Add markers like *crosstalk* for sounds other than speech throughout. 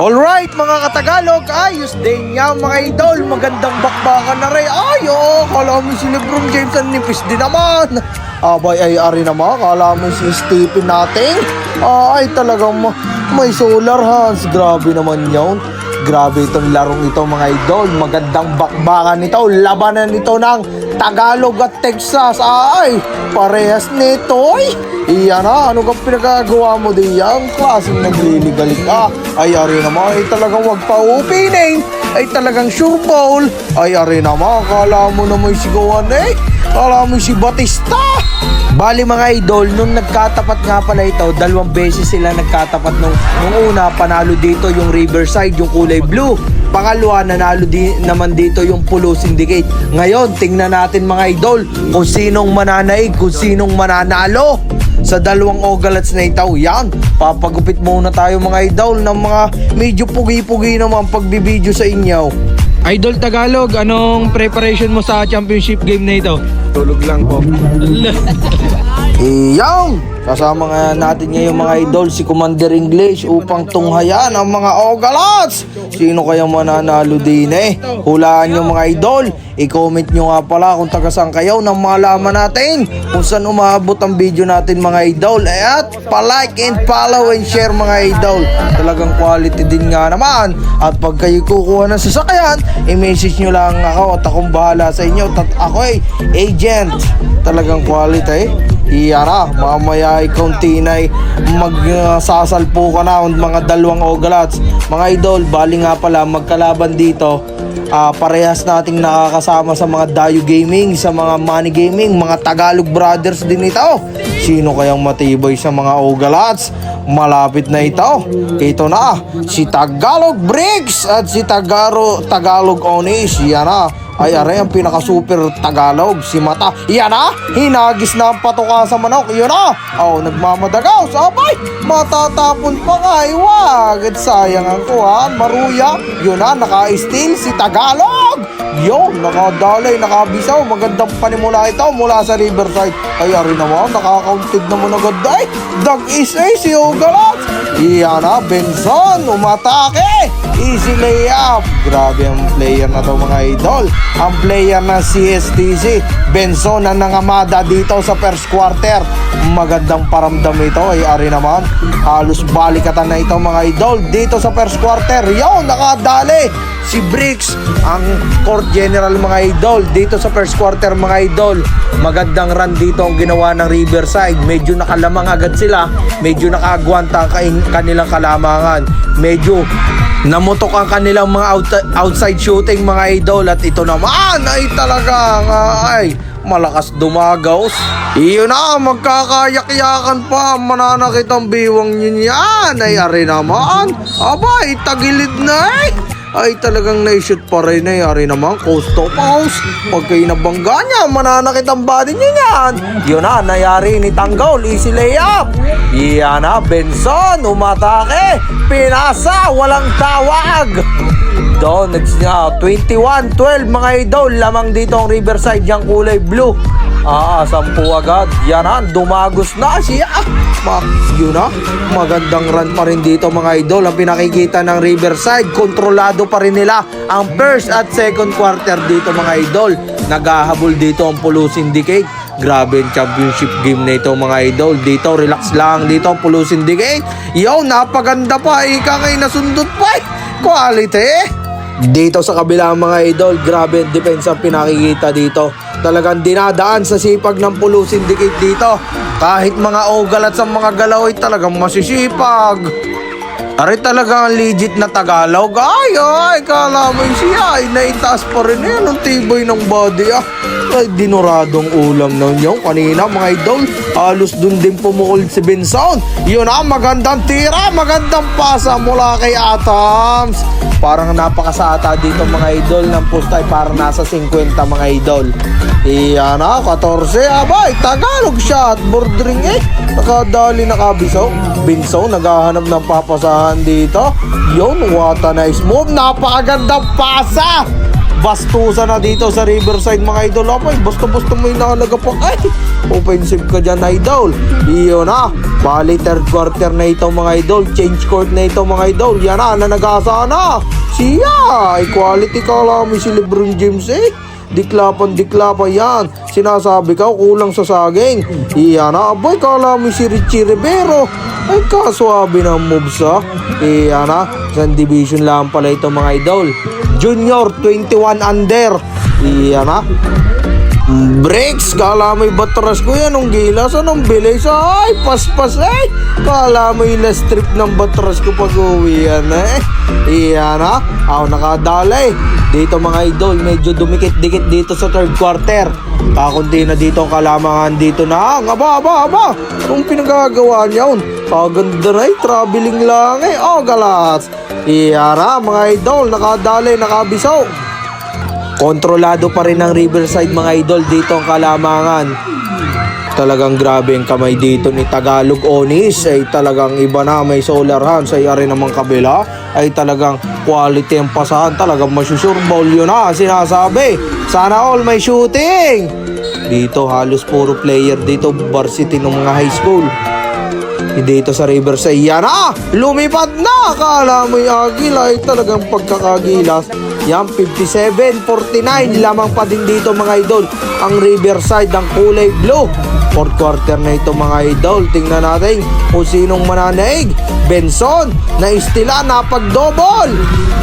Alright mga katagalog, ayos din nga mga idol, magandang bakbakan na rin. Ay, oo, kala mo si Lebron James ang nipis din naman. Abay ay ari naman, kala mo si Stephen natin. Ay, talagang ma- may solar hands. Grabe naman yun. Grabe itong larong ito mga idol. Magandang bakbakan nito. Labanan nito ng Tagalog at Texas. Ay, parehas nito. Ay, iyan na. Ano ka pinagagawa mo diyan? Klaseng nagliligalig ka. Ay, ari naman. Ay, talagang wag pa upinin. Ay, talagang sure ball. Ay, ari naman. Kala mo na may sigawan eh. Kala mo si Batista. Bali mga idol, nung nagkatapat nga pala ito, dalawang beses sila nagkatapat nung, nung una, panalo dito yung Riverside, yung kulay blue. Pangalawa, nanalo di, naman dito yung Pulo Syndicate. Ngayon, tingnan natin mga idol kung sinong mananaig, kung sinong mananalo sa dalawang ogalats na ito. Yan, papagupit muna tayo mga idol ng mga medyo pugi-pugi naman pagbibideo sa inyo. Idol Tagalog, anong preparation mo sa championship game na ito? Tulog lang po. *laughs* Iyan! Kasama nga natin ngayon mga idol si Commander English upang tunghayan ang mga Ogalats. Sino kaya mananalo din eh? Hulaan nyo mga idol. I-comment nyo nga pala kung taga saan kayo nang malaman natin kung saan umabot ang video natin mga idol. At pa-like and follow and share mga idol. Talagang quality din nga naman. At pag kayo kukuha ng sasakyan, i-message nyo lang ako at akong bahala sa inyo. Tat ako eh, agent. Talagang quality eh. Iyara, mamaya ikaw tinay magsasalpo ka na mga dalawang ogalats. Mga idol, bali nga pala magkalaban dito. Ah, parehas nating nakakasama sa mga Dayo Gaming, sa mga Money Gaming, mga Tagalog Brothers din ito. Sino kayang matibay sa mga ogalats? Malapit na ito. Ito na, si Tagalog Bricks at si Tagaro, Tagalog Onis. Yan na, ay aray ang pinaka super Tagalog si Mata. Yan na hinagis na ang patuka sa manok. Yun na oh nagmamadagaw. Sabay matatapon pa nga ay wag at sayang ang kuhan maruya. Yun na naka-steal si Tagalog. Yo nakadalay nakabisaw. Magandang panimula ito mula sa Riverside. Ay ari naman nakakaunted naman agad. Ay dag is ay si Ugalat yan na Benson umatake. Easy layup. Grabe ang player na to mga idol ang player ng CSTC Benson na nangamada dito sa first quarter. Magandang paramdam ito ay ari naman. Halos balikatan na ito mga idol dito sa first quarter. Yo nakadali! Si Bricks ang court general mga idol dito sa first quarter mga idol. Magandang run dito ang ginawa ng Riverside. Medyo nakalamang agad sila. Medyo nakagwanta ang kanilang kalamangan. Medyo namutok ang kanilang mga out- outside shooting mga idol. At ito naman. Ay talagang ah, ay. Malakas dumagaws iyon na magkakayak-yakan pa. Mananakit ang biwang yun yan ay ari naman. Abay tagilid na eh ay talagang na-shoot pa rin ay ari naman coast to coast pag kayo nabangga niya mananakit ang body niya yan yun na nayari ni Tanggol easy layup yan na Benson umatake pinasa walang tawag doon, nga, 21-12 mga idol. Lamang dito ang Riverside yung kulay blue. Ah, sampu agad. Yan na, dumagos na siya. Ma, yun na, magandang run pa rin dito mga idol. Ang pinakikita ng Riverside, kontrolado pa rin nila ang first at second quarter dito mga idol. Naghahabol dito ang Pulu Syndicate. Grabe ang championship game na ito mga idol. Dito, relax lang dito Pulu Syndicate. Yo, napaganda pa. Ika ngayon nasundot pa. Quality. Dito sa kabila mga idol, grabe ang defense ang pinakikita dito. Talagang dinadaan sa sipag ng Pulu Syndicate dito. Kahit mga ogal at sa mga galaw ay talagang masisipag. Ari talaga ang legit na Tagalog. Ay, ay, kala mo siya. Ay, naitaas pa rin yan. Ang tibay ng body, ah. Ay, dinuradong ulam na yun. Kanina, mga idol, halos dun din pumukol si Benson. Yun ah, magandang tira, magandang pasa mula kay Atams. Parang napakasata dito mga idol ng post ay parang nasa 50 mga idol. Iyan na, 14. Abay, Tagalog shot. Bordering eh. Nakadali nakabisaw. Binsaw, naghahanap ng papasahan dito. Yun, what a nice move. Napakagandang pasa. bastusa na dito sa Riverside mga idol. Apay, basta-basta may nalagapak. Ay, offensive ka dyan idol. Iyon na. Bali, third quarter na ito mga idol. Change court na ito mga idol. Yan na, nanagasa na. Siya, equality ka lang si Lebron James eh. Diklapan, diklapa yan. Sinasabi ka, kulang sa saging. Iyan na, abay, kala mo si Richie Rivero. Ay, kaswabe ng moves ah. Iyan na, isang division lang pala ito mga idol. Junior, 21 under. Iyan na. Breaks, kala mo'y batras ko yan, ang gilas, anong bilis, ay, paspas, ay, kala mo'y last trip ng batras ko pag uwi yan, eh, iyan na, ako nakadalay, dito mga idol, medyo dumikit-dikit dito sa third quarter, kakunti na dito ang kalamangan dito na, aba, aba, aba, anong pinagagawa niya yun, kaganda na eh, traveling lang eh, oh, galas, iyan na, mga idol, nakadalay, nakabisaw, Kontrolado pa rin ng Riverside mga idol dito ang kalamangan. Talagang grabe ang kamay dito ni Tagalog Onis. Ay talagang iba na may solar hands. Ay ari namang kabila. Ay talagang quality ang pasahan. Talagang masusurbol yun na sinasabi. Sana all may shooting. Dito halos puro player dito varsity ng mga high school. Dito sa Riverside. Yan na! Lumipad na! Akala mo yung agila. Ay talagang pagkakagilas yan 57-49 lamang pa din dito mga idol ang Riverside ang kulay blue. Fourth quarter na ito mga idol. Tingnan natin kung sinong mananaig. Benson na istila na pagdobol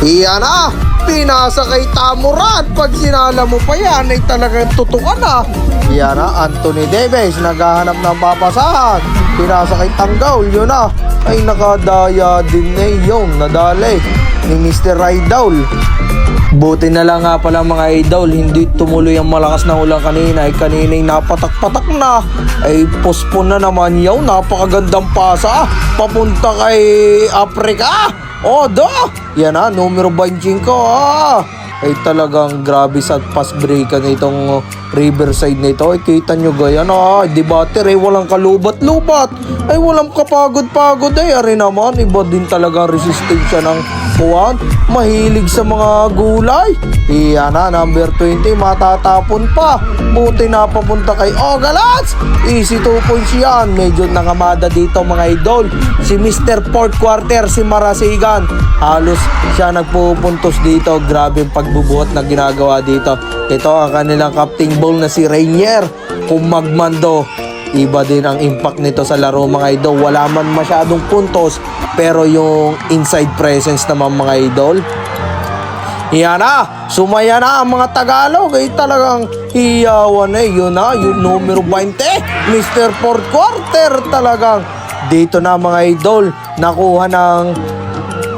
iyan na pinasa kay Tamuran pag sinala mo pa yan ay talagang tutukan na. Iyan na Anthony Davis naghahanap ng papasahan. Pinasa kay Tanggaw yun na. Ay nakadaya din na yun nadali ni Mr. Rydal Buti na lang nga pala mga idol, hindi tumuloy ang malakas na ulan kanina ay kanina'y napatak-patak na. Ay pospon na naman yaw, napakagandang pasa. Papunta kay Africa. O, do! Yan na, numero 25 ah. Ay talagang grabe sa pass break nitong uh, riverside nito. Ay kita nyo gayan ah, di bater ay walang kalubat-lubat. Ay walang kapagod-pagod ay ari naman. Iba din talaga resistensya ng kuwan. Mahilig sa mga gulay. Iyan na, number 20, matatapon pa. Buti na papunta kay Ogalats. Easy 2 points yan. Medyo nangamada dito mga idol. Si Mr. Fourth Quarter, si Marasigan. Halos siya nagpupuntos dito. Grabe yung pagbubuhat na ginagawa dito. Ito ang kanilang captain ball na si Rainier. Kung magmando, Iba din ang impact nito sa laro mga idol. Wala man masyadong puntos pero yung inside presence naman mga idol. Yan na, sumaya na ang mga Tagalog ay talagang hiyawan eh. Yun na, yung numero 20, Mr. Fourth Quarter talagang dito na mga idol, nakuha ng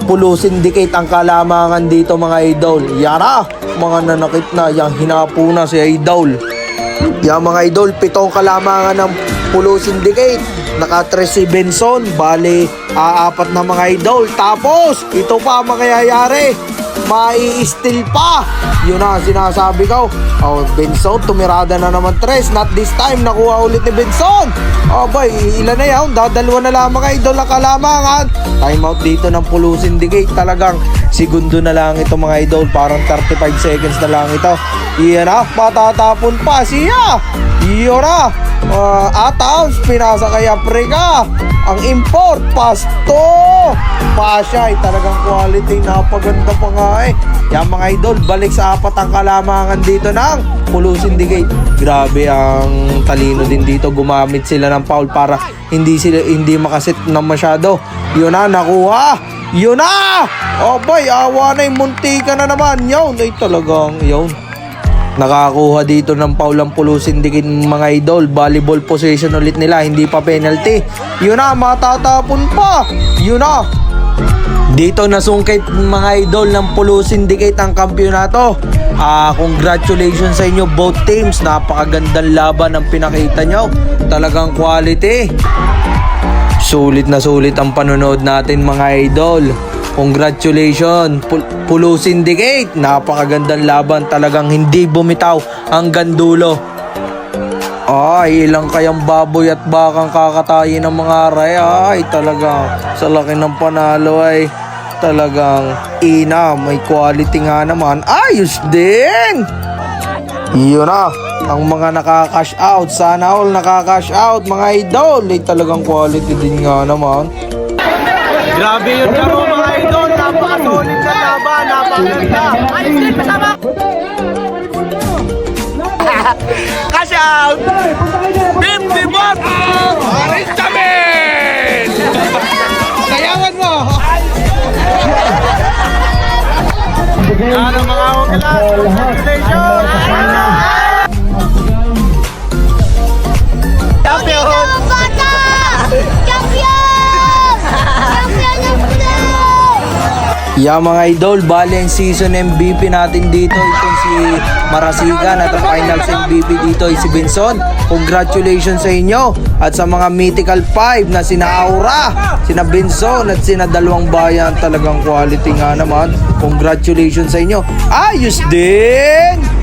Pulo Syndicate ang kalamangan dito mga idol. Yan na, mga nanakit na, yung hinapo na si idol. Yung mga idol, pitong kalamangan ng Pulo Syndicate. Nakatres si Benson, bali aapat na mga idol. Tapos, ito pa ang mangyayari. Mai-steal pa. Yun na, sinasabi ko. Oh, Benson, tumirada na naman tres. Not this time, nakuha ulit ni Benson. Oh, boy, ilan na yan? Dadalwa na lang mga idol na kalamangan. Time out dito ng Pulo Syndicate. Talagang segundo na lang ito mga idol. Parang 35 seconds na lang ito. Iyan na, matatapon pa siya. Iyon na. Uh, Atams, pinasa kay Africa. Ang import, pasto. Pasya, ay talagang quality. Napaganda pa nga eh. Yan mga idol, balik sa apat ang kalamangan dito ng Pulo Syndicate. Grabe ang talino din dito. Gumamit sila ng foul para hindi sila hindi makasit na masyado. Yun na, nakuha. Yun na! Oh boy, awa na yung munti ka na naman. Yun, ay talagang, yun. Nakakuha dito ng paulang pulusin din mga idol. Volleyball possession ulit nila, hindi pa penalty. Yun na, matatapon pa. Yun na. Dito nasungkit mga idol ng Pulu Syndicate ang kampyonato. Ah, congratulations sa inyo both teams. Napakagandang laban ang pinakita nyo. Talagang quality. Sulit na sulit ang panonood natin mga idol. Congratulations, Pul- Pulo Syndicate. Napakagandang laban. Talagang hindi bumitaw hanggang dulo. Ay, ilang kayang baboy at bakang kakatayin ng mga aray. Ay, talaga. Sa laki ng panalo ay Talagang ina, may quality nga naman. Ayos din! Yun na, ang mga nakaka-cash out. Sana all nakaka-cash out, mga idol. Eh, talagang quality din nga naman. Grabe yung laro Napaka-solid na laban. Napakaganda. Cash out! 50 bucks! Aris Camel! Yeah mga idol, bali season MVP natin dito itong si Marasigan at ang finals MVP dito ay si Benson. Congratulations sa inyo at sa mga mythical 5 na sina Aura, sina Benson at sina Dalawang Bayan talagang quality nga naman. Congratulations sa inyo. Ayos din!